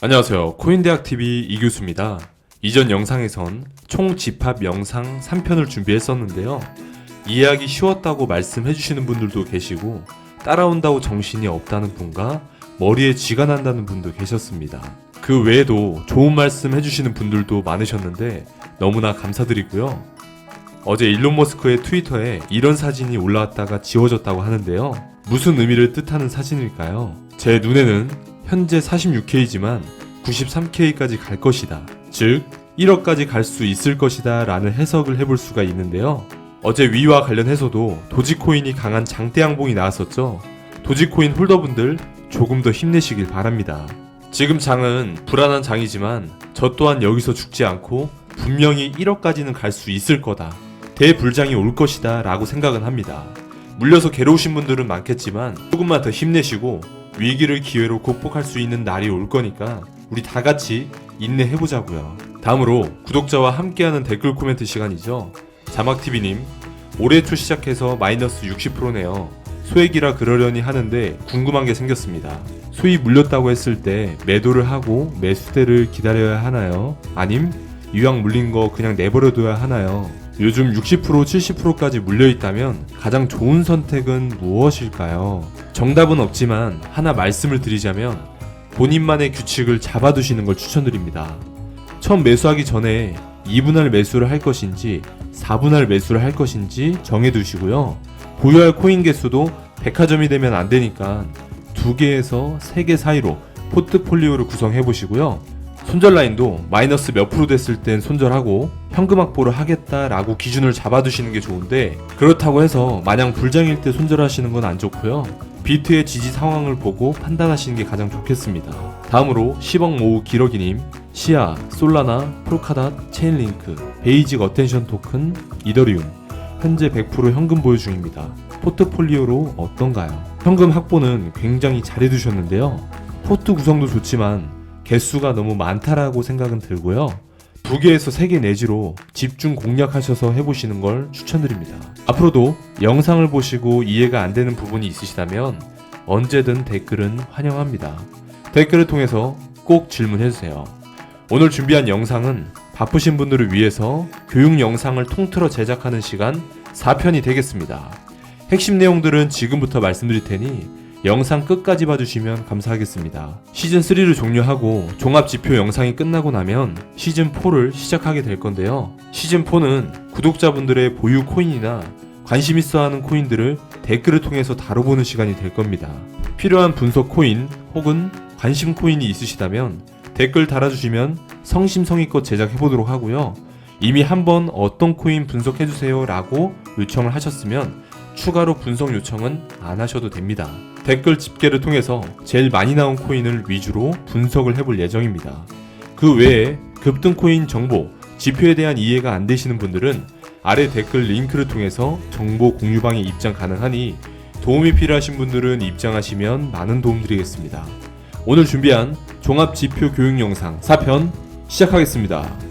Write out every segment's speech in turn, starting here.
안녕하세요. 코인대학TV 이교수입니다. 이전 영상에선 총 집합 영상 3편을 준비했었는데요. 이해하기 쉬웠다고 말씀해주시는 분들도 계시고, 따라온다고 정신이 없다는 분과 머리에 쥐가 난다는 분도 계셨습니다. 그 외에도 좋은 말씀 해주시는 분들도 많으셨는데, 너무나 감사드리고요. 어제 일론 머스크의 트위터에 이런 사진이 올라왔다가 지워졌다고 하는데요. 무슨 의미를 뜻하는 사진일까요? 제 눈에는 현재 46K지만 93K까지 갈 것이다. 즉, 1억까지 갈 수 있을 것이다 라는 해석을 해볼 수가 있는데요. 어제 위와 관련해서도 도지코인이 강한 장대 양봉이 나왔었죠. 도지코인 홀더분들 조금 더 힘내시길 바랍니다. 지금 장은 불안한 장이지만 저 또한 여기서 죽지 않고 분명히 1억까지는 갈 수 있을 거다. 대불장이 올 것이다 라고 생각은 합니다. 물려서 괴로우신 분들은 많겠지만 조금만 더 힘내시고 위기를 기회로 극복할 수 있는 날이 올 거니까 우리 다 같이 인내해보자고요. 다음으로 구독자와 함께하는 댓글 코멘트 시간이죠. 자막TV님, 올해 초 시작해서 마이너스 60%네요. 소액이라 그러려니 하는데 궁금한 게 생겼습니다. 수익 물렸다고 했을 때 매도를 하고 매수대를 기다려야 하나요? 아님 유황 물린 거 그냥 내버려둬야 하나요? 요즘 60% 70%까지 물려 있다면 가장 좋은 선택은 무엇일까요? 정답은 없지만 하나 말씀을 드리자면 본인만의 규칙을 잡아두시는 걸 추천드립니다. 처음 매수하기 전에 2분할 매수를 할 것인지 4분할 매수를 할 것인지 정해두시고요. 보유할 코인 개수도 백화점이 되면 안 되니까 두 개에서 세개 사이로 포트폴리오를 구성해 보시고요. 손절 라인도 마이너스 몇 프로 됐을 땐 손절하고 현금 확보를 하겠다라고 기준을 잡아두시는 게 좋은데 그렇다고 해서 마냥 불장일 때 손절하시는 건 안 좋고요. 비트의 지지 상황을 보고 판단하시는 게 가장 좋겠습니다. 다음으로 10억 모으 기러기님, 시아, 솔라나, 프로카닷, 체인링크, 베이직 어텐션 토큰, 이더리움 현재 100% 현금 보유 중입니다. 포트폴리오로 어떤가요? 현금 확보는 굉장히 잘해두셨는데요. 포트 구성도 좋지만 개수가 너무 많다라고 생각은 들고요. 두 개에서 세 개 내지로 집중 공략하셔서 해보시는 걸 추천드립니다. 앞으로도 영상을 보시고 이해가 안 되는 부분이 있으시다면 언제든 댓글은 환영합니다. 댓글을 통해서 꼭 질문해주세요. 오늘 준비한 영상은 바쁘신 분들을 위해서 교육 영상을 통틀어 제작하는 시간 4편이 되겠습니다. 핵심 내용들은 지금부터 말씀드릴 테니 영상 끝까지 봐주시면 감사하겠습니다. 시즌 3를 종료하고 종합 지표 영상이 끝나고 나면 시즌 4를 시작하게 될 건데요. 시즌 4는 구독자분들의 보유 코인이나 관심 있어 하는 코인들을 댓글을 통해서 다뤄보는 시간이 될 겁니다. 필요한 분석 코인 혹은 관심 코인이 있으시다면 댓글 달아주시면 성심성의껏 제작해보도록 하고요. 이미 한번 어떤 코인 분석해주세요 라고 요청을 하셨으면 추가로 분석 요청은 안 하셔도 됩니다. 댓글 집계를 통해서 제일 많이 나온 코인을 위주로 분석을 해볼 예정입니다. 그 외에 급등 코인 정보, 지표에 대한 이해가 안 되시는 분들은 아래 댓글 링크를 통해서 정보 공유방에 입장 가능하니 도움이 필요하신 분들은 입장하시면 많은 도움 드리겠습니다. 오늘 준비한 종합 지표 교육 영상 4편 시작하겠습니다.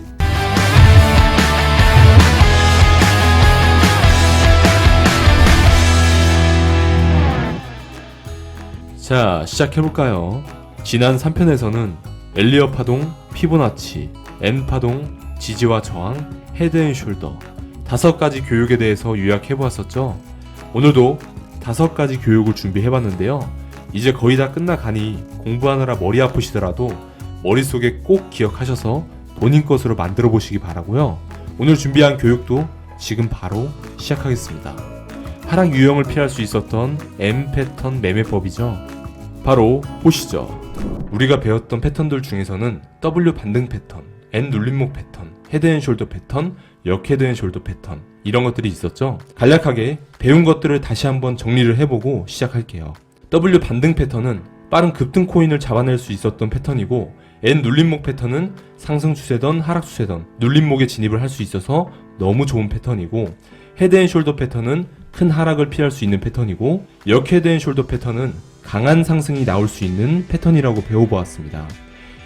자, 시작해볼까요? 지난 3편에서는 엘리어 파동, 피보나치, N 파동, 지지와 저항, 헤드 앤 숄더 다섯 가지 교육에 대해서 요약해보았었죠. 오늘도 다섯 가지 교육을 준비해봤는데요. 이제 거의 다 끝나가니 공부하느라 머리 아프시더라도 머릿속에 꼭 기억하셔서 본인 것으로 만들어 보시기 바라고요. 오늘 준비한 교육도 지금 바로 시작하겠습니다. 하락 유형을 피할 수 있었던 M 패턴 매매법이죠. 바로 보시죠. 우리가 배웠던 패턴들 중에서는 W 반등 패턴, N 눌림목 패턴, 헤드앤숄더 패턴, 역헤드앤숄더 패턴 이런 것들이 있었죠. 간략하게 배운 것들을 다시 한번 정리를 해보고 시작할게요. W 반등 패턴은 빠른 급등 코인을 잡아낼 수 있었던 패턴이고 N 눌림목 패턴은 상승 추세던 하락 추세던 눌림목에 진입을 할 수 있어서 너무 좋은 패턴이고 헤드앤숄더 패턴은 큰 하락을 피할 수 있는 패턴이고 역헤드앤숄더 패턴은 강한 상승이 나올 수 있는 패턴이라고 배워보았습니다.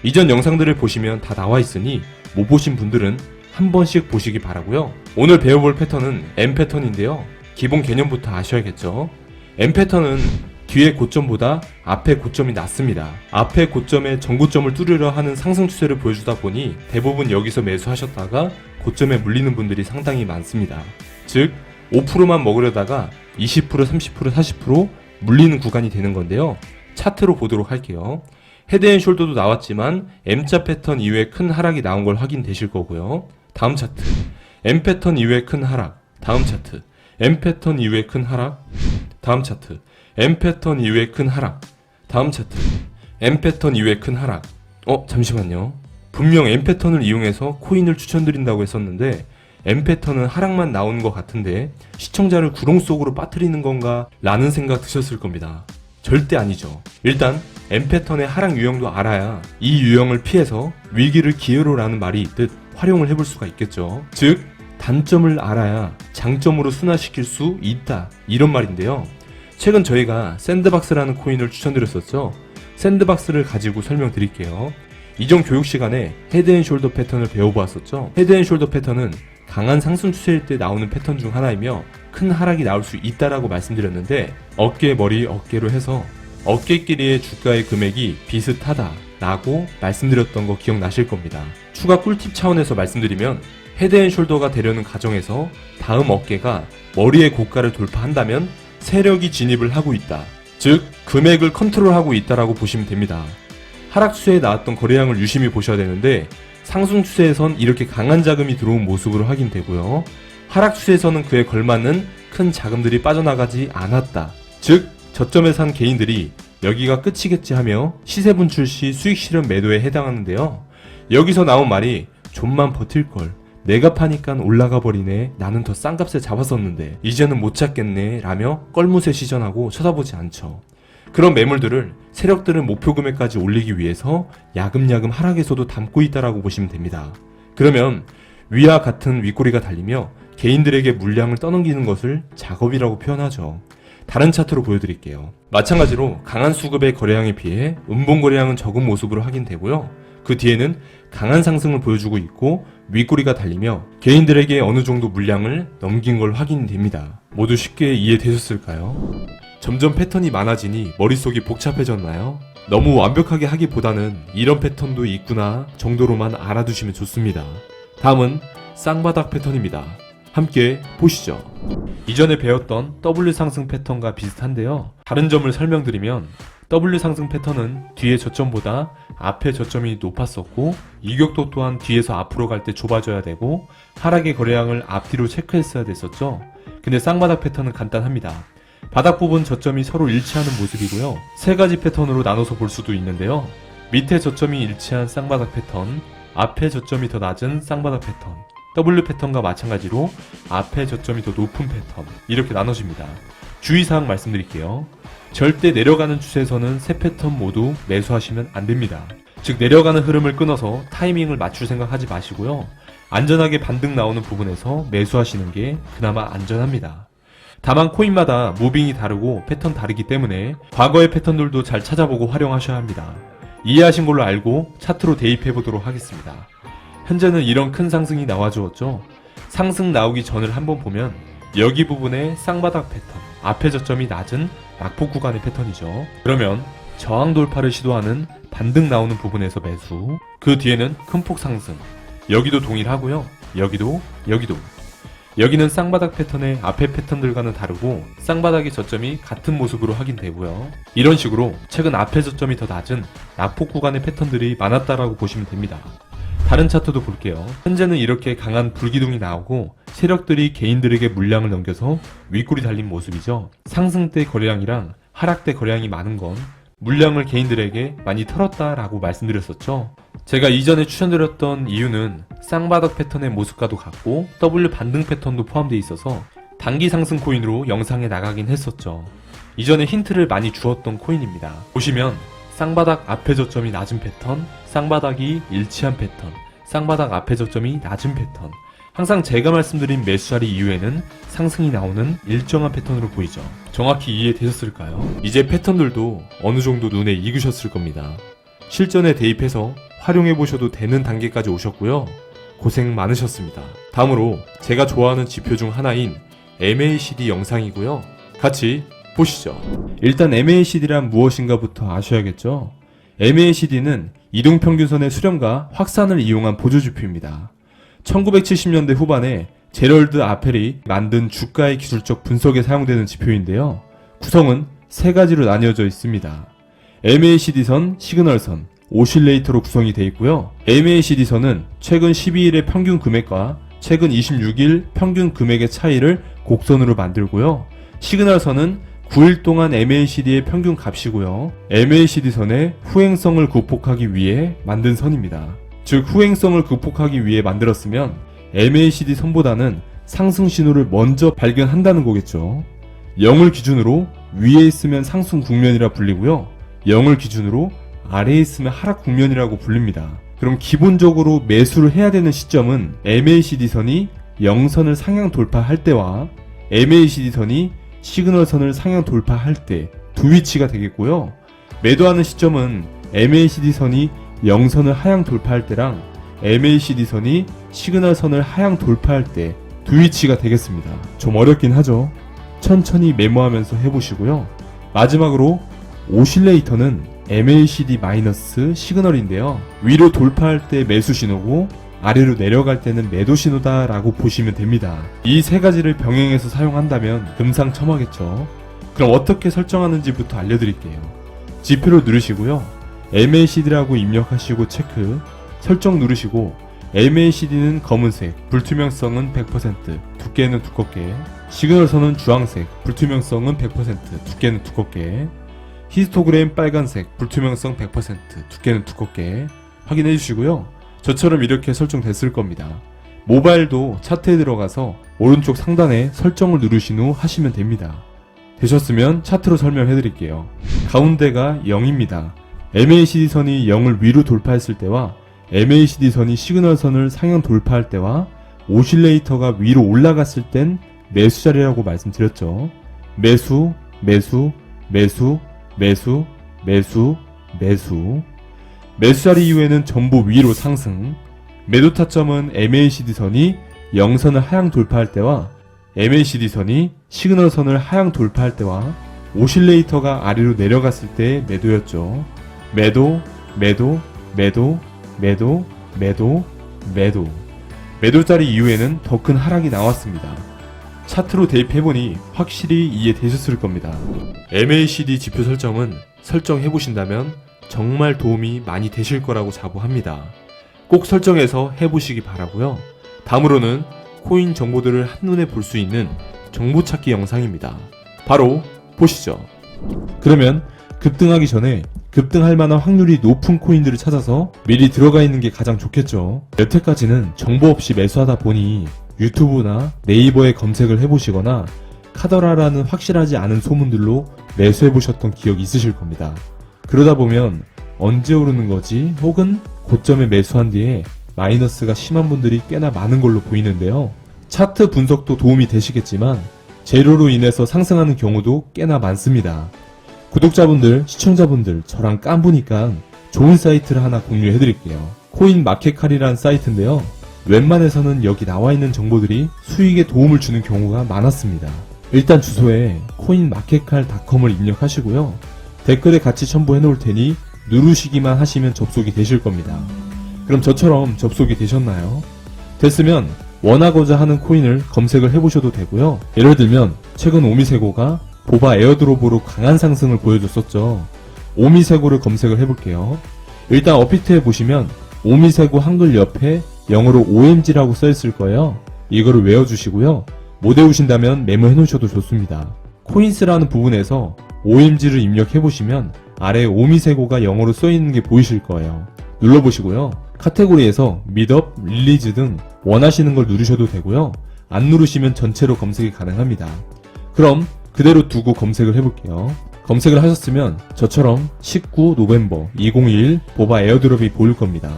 이전 영상들을 보시면 다 나와 있으니 못 보신 분들은 한 번씩 보시기 바라고요. 오늘 배워볼 패턴은 M 패턴인데요. 기본 개념부터 아셔야겠죠. M 패턴은 뒤에 고점보다 앞에 고점이 낮습니다. 앞에 고점에 전고점을 뚫으려 하는 상승 추세를 보여주다 보니 대부분 여기서 매수하셨다가 고점에 물리는 분들이 상당히 많습니다. 즉 5%만 먹으려다가 20%, 30%, 40% 물리는 구간이 되는 건데요. 차트로 보도록 할게요. 헤드앤숄더도 나왔지만 M자 패턴 이후에 큰 하락이 나온 걸 확인되실 거고요. 다음 차트. M 패턴 이후에 큰 하락. 다음 차트. M 패턴 이후에 큰 하락. 다음 차트. M 패턴 이후에 큰 하락. 다음 차트. M 패턴 이후에 큰 하락. 어, 잠시만요. 분명 M 패턴을 이용해서 코인을 추천드린다고 했었는데 M 패턴은 하락만 나오는 것 같은데 시청자를 구렁 속으로 빠뜨리는 건가? 라는 생각 드셨을 겁니다. 절대 아니죠. 일단 M 패턴의 하락 유형도 알아야 이 유형을 피해서 위기를 기회로 라는 말이 있듯 활용을 해볼 수가 있겠죠. 즉, 단점을 알아야 장점으로 순화시킬 수 있다. 이런 말인데요. 최근 저희가 샌드박스라는 코인을 추천드렸었죠. 샌드박스를 가지고 설명드릴게요. 이전 교육 시간에 헤드앤숄더 패턴을 배워보았었죠. 헤드앤숄더 패턴은 강한 상승 추세일 때 나오는 패턴 중 하나이며 큰 하락이 나올 수 있다라고 말씀드렸는데 어깨 머리 어깨로 해서 어깨끼리의 주가의 금액이 비슷하다 라고 말씀드렸던 거 기억나실 겁니다. 추가 꿀팁 차원에서 말씀드리면 헤드앤숄더가 되려는 과정에서 다음 어깨가 머리의 고가를 돌파한다면 세력이 진입을 하고 있다. 즉 금액을 컨트롤하고 있다라고 보시면 됩니다. 하락 추세에 나왔던 거래량을 유심히 보셔야 되는데 상승 추세에선 이렇게 강한 자금이 들어온 모습으로 확인되고요. 하락 추세에서는 그에 걸맞는 큰 자금들이 빠져나가지 않았다. 즉 저점에 산 개인들이 여기가 끝이겠지 하며 시세 분출 시 수익 실현 매도에 해당하는데요. 여기서 나온 말이 좀만 버틸 걸. 내가 파니까 올라가 버리네. 나는 더 싼 값에 잡았었는데 이제는 못 찾겠네. 라며 껄무새 시전하고 쳐다보지 않죠. 그런 매물들을 세력들은 목표 금액까지 올리기 위해서 야금야금 하락에서도 담고 있다라고 보시면 됩니다. 그러면 위와 같은 윗꼬리가 달리며 개인들에게 물량을 떠넘기는 것을 작업이라고 표현하죠. 다른 차트로 보여드릴게요. 마찬가지로 강한 수급의 거래량에 비해 음봉 거래량은 적은 모습으로 확인되고요. 그 뒤에는 강한 상승을 보여주고 있고 윗꼬리가 달리며 개인들에게 어느 정도 물량을 넘긴 걸 확인됩니다. 모두 쉽게 이해되셨을까요? 점점 패턴이 많아지니 머릿속이 복잡해졌나요? 너무 완벽하게 하기보다는 이런 패턴도 있구나 정도로만 알아두시면 좋습니다. 다음은 쌍바닥 패턴입니다. 함께 보시죠. 이전에 배웠던 W 상승 패턴과 비슷한데요. 다른 점을 설명드리면 W 상승 패턴은 뒤의 저점보다 앞의 저점이 높았었고 이격도 또한 뒤에서 앞으로 갈 때 좁아져야 되고 하락의 거래량을 앞뒤로 체크했어야 됐었죠. 근데 쌍바닥 패턴은 간단합니다. 바닥 부분 저점이 서로 일치하는 모습이고요. 세 가지 패턴으로 나눠서 볼 수도 있는데요. 밑에 저점이 일치한 쌍바닥 패턴, 앞에 저점이 더 낮은 쌍바닥 패턴, W 패턴과 마찬가지로 앞에 저점이 더 높은 패턴 이렇게 나눠집니다. 주의사항 말씀드릴게요. 절대 내려가는 추세에서는 세 패턴 모두 매수하시면 안 됩니다. 즉 내려가는 흐름을 끊어서 타이밍을 맞출 생각하지 마시고요. 안전하게 반등 나오는 부분에서 매수하시는 게 그나마 안전합니다. 다만 코인마다 무빙이 다르고 패턴 다르기 때문에 과거의 패턴들도 잘 찾아보고 활용하셔야 합니다. 이해하신 걸로 알고 차트로 대입해 보도록 하겠습니다. 현재는 이런 큰 상승이 나와주었죠. 상승 나오기 전을 한번 보면 여기 부분에 쌍바닥 패턴, 앞에 저점이 낮은 낙폭 구간의 패턴이죠. 그러면 저항 돌파를 시도하는 반등 나오는 부분에서 매수, 그 뒤에는 큰 폭 상승, 여기도 동일하고요. 여기도, 여기도. 여기는 쌍바닥 패턴의 앞에 패턴들과는 다르고 쌍바닥의 저점이 같은 모습으로 확인되고요. 이런 식으로 최근 앞에 저점이 더 낮은 낙폭 구간의 패턴들이 많았다라고 보시면 됩니다. 다른 차트도 볼게요. 현재는 이렇게 강한 불기둥이 나오고 세력들이 개인들에게 물량을 넘겨서 윗골이 달린 모습이죠. 상승 때 거래량이랑 하락 때 거래량이 많은 건 물량을 개인들에게 많이 털었다라고 말씀드렸었죠. 제가 이전에 추천드렸던 이유는 쌍바닥 패턴의 모습과도 같고 W 반등 패턴도 포함되어 있어서 단기 상승 코인으로 영상에 나가긴 했었죠. 이전에 힌트를 많이 주었던 코인입니다. 보시면 쌍바닥 앞에 저점이 낮은 패턴, 쌍바닥이 일치한 패턴, 쌍바닥 앞에 저점이 낮은 패턴. 항상 제가 말씀드린 매수 자리 이후에는 상승이 나오는 일정한 패턴으로 보이죠. 정확히 이해되셨을까요? 이제 패턴들도 어느 정도 눈에 익으셨을 겁니다. 실전에 대입해서 활용해 보셔도 되는 단계까지 오셨고요. 고생 많으셨습니다. 다음으로 제가 좋아하는 지표 중 하나인 MACD 영상이고요. 같이 보시죠. 일단 MACD란 무엇인가부터 아셔야겠죠. MACD는 이동평균선의 수렴과 확산을 이용한 보조지표입니다. 1970년대 후반에 제럴드 아펠이 만든 주가의 기술적 분석에 사용되는 지표인데요. 구성은 세 가지로 나뉘어져 있습니다. MACD선, 시그널선, 오실레이터로 구성이 되어 있고요. MACD선은 최근 12일의 평균 금액과 최근 26일 평균 금액의 차이를 곡선으로 만들고요. 시그널선은 9일 동안 MACD의 평균 값이고요. MACD선의 후행성을 극복하기 위해 만든 선입니다. 즉 후행성을 극복하기 위해 만들었으면 MACD 선보다는 상승 신호를 먼저 발견한다는 거겠죠. 0을 기준으로 위에 있으면 상승 국면이라 불리고요. 0을 기준으로 아래에 있으면 하락 국면이라고 불립니다. 그럼 기본적으로 매수를 해야 되는 시점은 MACD선이 0선을 상향 돌파할 때와 MACD선이 시그널선을 상향 돌파할 때 두 위치가 되겠고요. 매도하는 시점은 MACD선이 0선을 하향 돌파할 때랑 MACD선이 시그널 선을 하향 돌파할 때 두 위치가 되겠습니다. 좀 어렵긴 하죠. 천천히 메모하면서 해보시고요. 마지막으로 오실레이터는 MACD 마이너스 시그널인데요. 위로 돌파할 때 매수 신호고 아래로 내려갈 때는 매도 신호다라고 보시면 됩니다. 이 세 가지를 병행해서 사용한다면 금상첨화겠죠. 그럼 어떻게 설정하는지부터 알려드릴게요. 지표를 누르시고요. MACD라고 입력하시고 체크, 설정 누르시고 MACD는 검은색, 불투명성은 100%, 두께는 두껍게, 시그널선은 주황색, 불투명성은 100%, 두께는 두껍게, 히스토그램 빨간색, 불투명성 100%, 두께는 두껍게 확인해 주시고요. 저처럼 이렇게 설정됐을 겁니다. 모바일도 차트에 들어가서 오른쪽 상단에 설정을 누르신 후 하시면 됩니다. 되셨으면 차트로 설명해 드릴게요. 가운데가 0입니다. MACD 선이 0을 위로 돌파했을 때와 MACD 선이 시그널 선을 상향 돌파할 때와 오실레이터가 위로 올라갔을 땐 매수 자리라고 말씀드렸죠. 매수, 매수, 매수, 매수, 매수, 매수. 매수 자리 이후에는 전부 위로 상승. 매도 타점은 MACD 선이 0선을 하향 돌파할 때와 MACD 선이 시그널 선을 하향 돌파할 때와 오실레이터가 아래로 내려갔을 때 매도였죠. 매도, 매도, 매도, 매도, 매도, 매도. 매도 자리 이후에는 더 큰 하락이 나왔습니다. 차트로 대입해보니 확실히 이해되셨을 겁니다. MACD 지표 설정은 설정해보신다면 정말 도움이 많이 되실 거라고 자부합니다. 꼭 설정해서 해보시기 바라고요. 다음으로는 코인 정보들을 한눈에 볼 수 있는 정보 찾기 영상입니다. 바로 보시죠. 그러면 급등하기 전에 급등할 만한 확률이 높은 코인들을 찾아서 미리 들어가 있는 게 가장 좋겠죠. 여태까지는 정보 없이 매수하다 보니 유튜브나 네이버에 검색을 해보시거나 카더라라는 확실하지 않은 소문들로 매수해보셨던 기억이 있으실 겁니다. 그러다 보면 언제 오르는 거지 혹은 고점에 매수한 뒤에 마이너스가 심한 분들이 꽤나 많은 걸로 보이는데요. 차트 분석도 도움이 되시겠지만 재료로 인해서 상승하는 경우도 꽤나 많습니다. 구독자분들, 시청자분들 저랑 깐부니까 좋은 사이트를 하나 공유해 드릴게요. 코인 마켓칼이라는 사이트인데요. 웬만해서는 여기 나와 있는 정보들이 수익에 도움을 주는 경우가 많았습니다. 일단 주소에 코인마켓칼닷컴을 입력하시고요. 댓글에 같이 첨부해 놓을 테니 누르시기만 하시면 접속이 되실 겁니다. 그럼 저처럼 접속이 되셨나요? 됐으면 원하고자 하는 코인을 검색을 해보셔도 되고요. 예를 들면 최근 오미세고가 보바 에어드롭으로 강한 상승을 보여줬었죠. 오미세고를 검색을 해볼게요. 일단 어피트에 보시면 오미세고 한글 옆에 영어로 OMG라고 써있을 거예요. 이거를 외워주시고요. 못 외우신다면 메모해 놓으셔도 좋습니다. 코인스라는 부분에서 OMG를 입력해보시면 아래 오미세고가 영어로 써있는 게 보이실 거예요. 눌러보시고요. 카테고리에서 미덥, 릴리즈 등 원하시는 걸 누르셔도 되고요. 안 누르시면 전체로 검색이 가능합니다. 그럼 그대로 두고 검색을 해볼게요. 검색을 하셨으면 저처럼 19 노벰버 2021 보바 에어드롭이 보일 겁니다.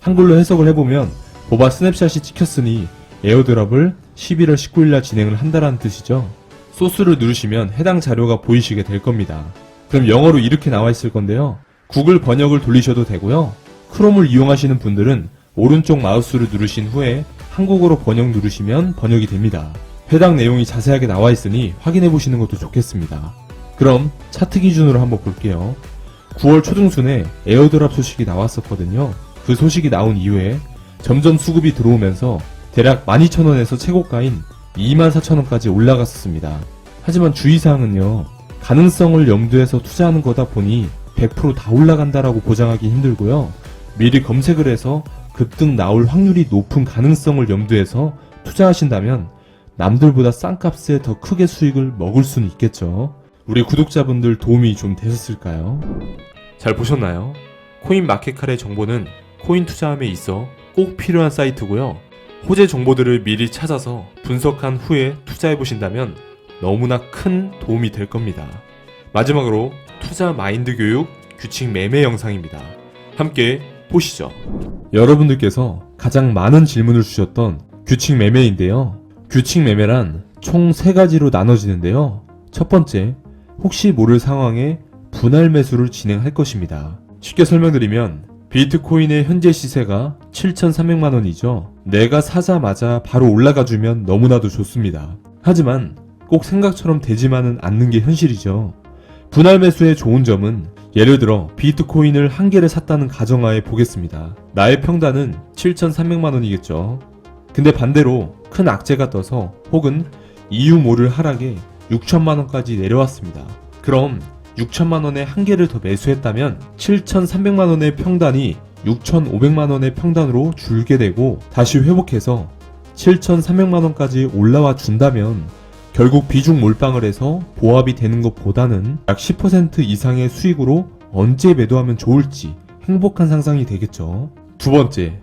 한글로 해석을 해보면 보바 스냅샷이 찍혔으니 에어드롭을 11월 19일날 진행을 한다라는 뜻이죠. 소스를 누르시면 해당 자료가 보이시게 될 겁니다. 그럼 영어로 이렇게 나와 있을 건데요. 구글 번역을 돌리셔도 되고요. 크롬을 이용하시는 분들은 오른쪽 마우스를 누르신 후에 한국어로 번역 누르시면 번역이 됩니다. 해당 내용이 자세하게 나와 있으니 확인해 보시는 것도 좋겠습니다. 그럼 차트 기준으로 한번 볼게요. 9월 초중순에 에어드랍 소식이 나왔었거든요. 그 소식이 나온 이후에 점점 수급이 들어오면서 대략 12,000원에서 최고가인 24,000원까지 올라갔었습니다. 하지만 주의사항은요. 가능성을 염두해서 투자하는 거다 보니 100%다 올라간다라고 보장하기 힘들고요. 미리 검색을 해서 급등 나올 확률이 높은 가능성을 염두해서 투자하신다면 남들보다 싼 값에 더 크게 수익을 먹을 수는 있겠죠. 우리 구독자분들 도움이 좀 되셨을까요? 잘 보셨나요? 코인 마켓칼의 정보는 코인 투자함에 있어 꼭 필요한 사이트고요. 호재 정보들을 미리 찾아서 분석한 후에 투자해 보신다면 너무나 큰 도움이 될 겁니다. 마지막으로 투자 마인드 교육 규칙 매매 영상입니다. 함께 보시죠. 여러분들께서 가장 많은 질문을 주셨던 규칙 매매인데요. 규칙 매매란 총세 가지로 나눠지는데요. 첫 번째, 혹시 모를 상황에 분할 매수를 진행할 것입니다. 쉽게 설명드리면 비트코인의 현재 시세가 7,300만 원이죠. 내가 사자마자 바로 올라가 주면 너무나도 좋습니다. 하지만 꼭 생각처럼 되지만은 않는 게 현실이죠. 분할 매수의 좋은 점은 예를 들어 비트코인을 한 개를 샀다는 가정하에 보겠습니다. 나의 평단은 7,300만 원이겠죠. 근데 반대로 큰 악재가 떠서 혹은 이유 모를 하락에 6천만 원까지 내려왔습니다. 그럼 6천만 원에 한 개를 더 매수했다면 7,300만 원의 평단이 6,500만 원의 평단으로 줄게 되고 다시 회복해서 7,300만 원까지 올라와 준다면 결국 비중 몰빵을 해서 보합이 되는 것보다는 약 10% 이상의 수익으로 언제 매도하면 좋을지 행복한 상상이 되겠죠. 두 번째,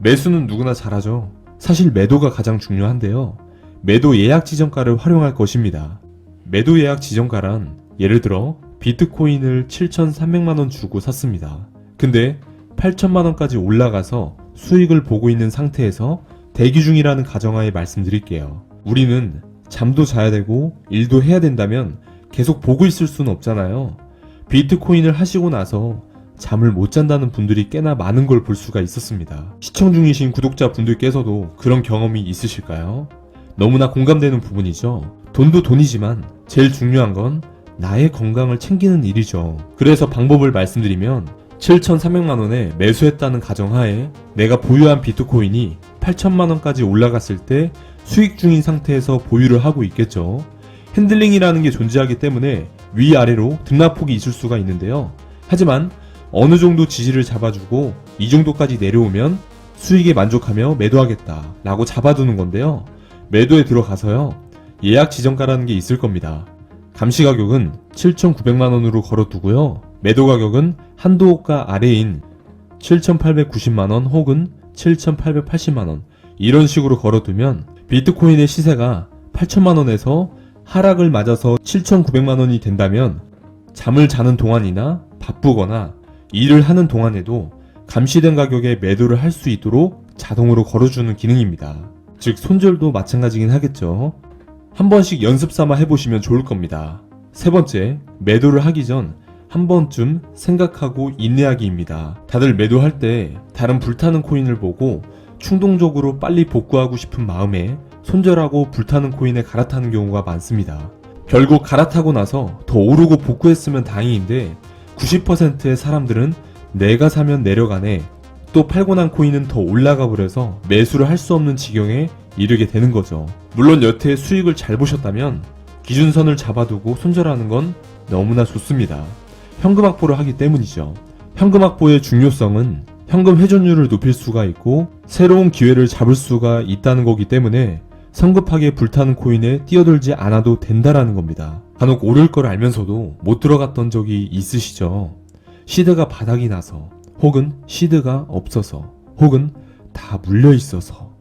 매수는 누구나 잘하죠. 사실 매도가 가장 중요한데요. 매도 예약 지정가를 활용할 것입니다. 매도 예약 지정가란 예를 들어 비트코인을 7,300만원 주고 샀습니다. 근데 8천만원까지 올라가서 수익을 보고 있는 상태에서 대기 중이라는 가정하에 말씀드릴게요. 우리는 잠도 자야 되고 일도 해야 된다면 계속 보고 있을 수는 없잖아요. 비트코인을 하시고 나서 잠을 못 잔다는 분들이 꽤나 많은 걸 볼 수가 있었습니다. 시청 중이신 구독자 분들께서도 그런 경험이 있으실까요? 너무나 공감되는 부분이죠. 돈도 돈이지만 제일 중요한 건 나의 건강을 챙기는 일이죠. 그래서 방법을 말씀드리면 7,300만원에 매수했다는 가정하에 내가 보유한 비트코인이 8천만원까지 올라갔을 때 수익 중인 상태에서 보유를 하고 있겠죠. 핸들링이라는 게 존재하기 때문에 위아래로 등락폭이 있을 수가 있는데요. 하지만 어느 정도 지지를 잡아주고 이 정도까지 내려오면 수익에 만족하며 매도하겠다 라고 잡아두는 건데요. 매도에 들어가서요. 예약 지정가라는 게 있을 겁니다. 감시 가격은 7,900만원으로 걸어두고요. 매도 가격은 한도가 아래인 7,890만원 혹은 7,880만원 이런 식으로 걸어두면 비트코인의 시세가 8천만원에서 하락을 맞아서 7,900만원이 된다면 잠을 자는 동안이나 바쁘거나 일을 하는 동안에도 감시된 가격에 매도를 할 수 있도록 자동으로 걸어주는 기능입니다. 즉 손절도 마찬가지긴 하겠죠. 한 번씩 연습 삼아 해보시면 좋을 겁니다. 세 번째, 매도를 하기 전 한 번쯤 생각하고 인내하기입니다. 다들 매도할 때 다른 불타는 코인을 보고 충동적으로 빨리 복구하고 싶은 마음에 손절하고 불타는 코인에 갈아타는 경우가 많습니다. 결국 갈아타고 나서 더 오르고 복구했으면 다행인데 90%의 사람들은 내가 사면 내려가네 또 팔고 난 코인은 더 올라가 버려서 매수를 할 수 없는 지경에 이르게 되는 거죠. 물론 여태 수익을 잘 보셨다면 기준선을 잡아두고 손절하는 건 너무나 좋습니다. 현금 확보를 하기 때문이죠. 현금 확보의 중요성은 현금 회전율을 높일 수가 있고 새로운 기회를 잡을 수가 있다는 거기 때문에 성급하게 불타는 코인에 뛰어들지 않아도 된다라는 겁니다. 간혹 오를 걸 알면서도 못 들어갔던 적이 있으시죠? 시드가 바닥이 나서 혹은 시드가 없어서 혹은 다 물려 있어서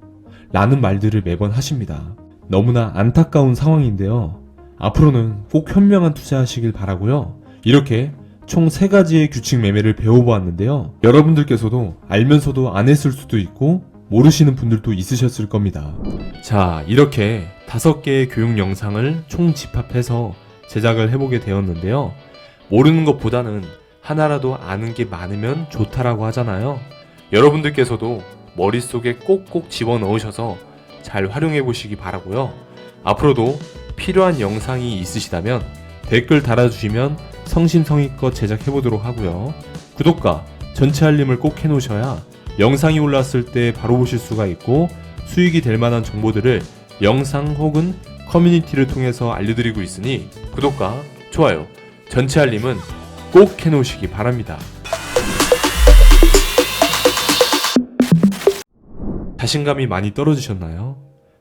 라는 말들을 매번 하십니다. 너무나 안타까운 상황인데요. 앞으로는 꼭 현명한 투자하시길 바라고요. 이렇게 총세 가지의 규칙 매매를 배워보았는데요. 여러분들께서도 알면서도 안 했을 수도 있고 모르시는 분들도 있으셨을 겁니다. 자, 이렇게 다섯 개의 교육 영상을 총 집합해서 제작을 해보게 되었는데요. 모르는 것보다는 하나라도 아는 게 많으면 좋다라고 하잖아요. 여러분들께서도 머릿속에 꼭꼭 집어 넣으셔서 잘 활용해 보시기 바라고요. 앞으로도 필요한 영상이 있으시다면 댓글 달아주시면 성심성의껏 제작해 보도록 하고요. 구독과 전체 알림을 꼭 해놓으셔야 영상이 올랐을 때 바로 보실 수가 있고 수익이 될 만한 정보들을 영상 혹은 커뮤니티를 통해서 알려드리고 있으니 구독과 좋아요, 전체 알림은 꼭 해놓으시기 바랍니다. 자신감이 많이 떨어지셨나요?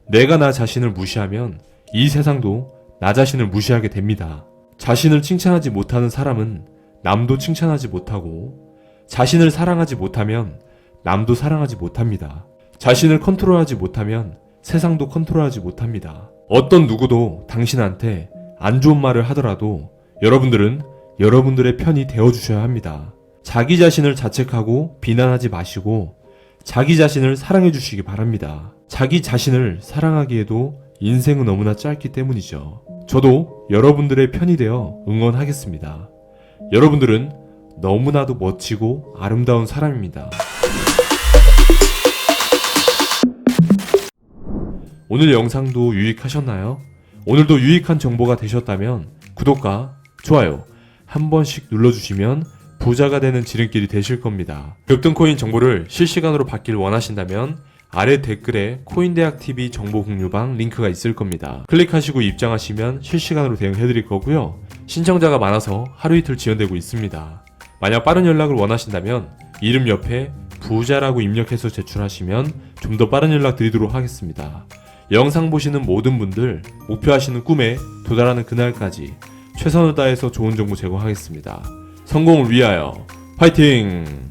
내가 나 자신을 무시하면 이 세상도 나 자신을 무시하게 됩니다. 자신을 칭찬하지 못하는 사람은 남도 칭찬하지 못하고 자신을 사랑하지 못하면 남도 사랑하지 못합니다. 자신을 컨트롤하지 못하면 세상도 컨트롤하지 못합니다. 어떤 누구도 당신한테 안 좋은 말을 하더라도 여러분들은 여러분들의 편이 되어 주셔야 합니다. 자기 자신을 자책하고 비난하지 마시고 자기 자신을 사랑해 주시기 바랍니다. 자기 자신을 사랑하기에도 인생은 너무나 짧기 때문이죠. 저도 여러분들의 편이 되어 응원하겠습니다. 여러분들은 너무나도 멋지고 아름다운 사람입니다. 오늘 영상도 유익하셨나요? 오늘도 유익한 정보가 되셨다면 구독과 좋아요 한 번씩 눌러주시면 부자가 되는 지름길이 되실 겁니다. 급등코인 정보를 실시간으로 받길 원하신다면 아래 댓글에 코인대학TV 정보 공유방 링크가 있을 겁니다. 클릭하시고 입장하시면 실시간으로 대응해드릴 거고요. 신청자가 많아서 하루 이틀 지연되고 있습니다. 만약 빠른 연락을 원하신다면 이름 옆에 부자라고 입력해서 제출하시면 좀 더 빠른 연락 드리도록 하겠습니다. 영상 보시는 모든 분들 목표하시는 꿈에 도달하는 그날까지 최선을 다해서 좋은 정보 제공하겠습니다. 성공을 위하여 화이팅!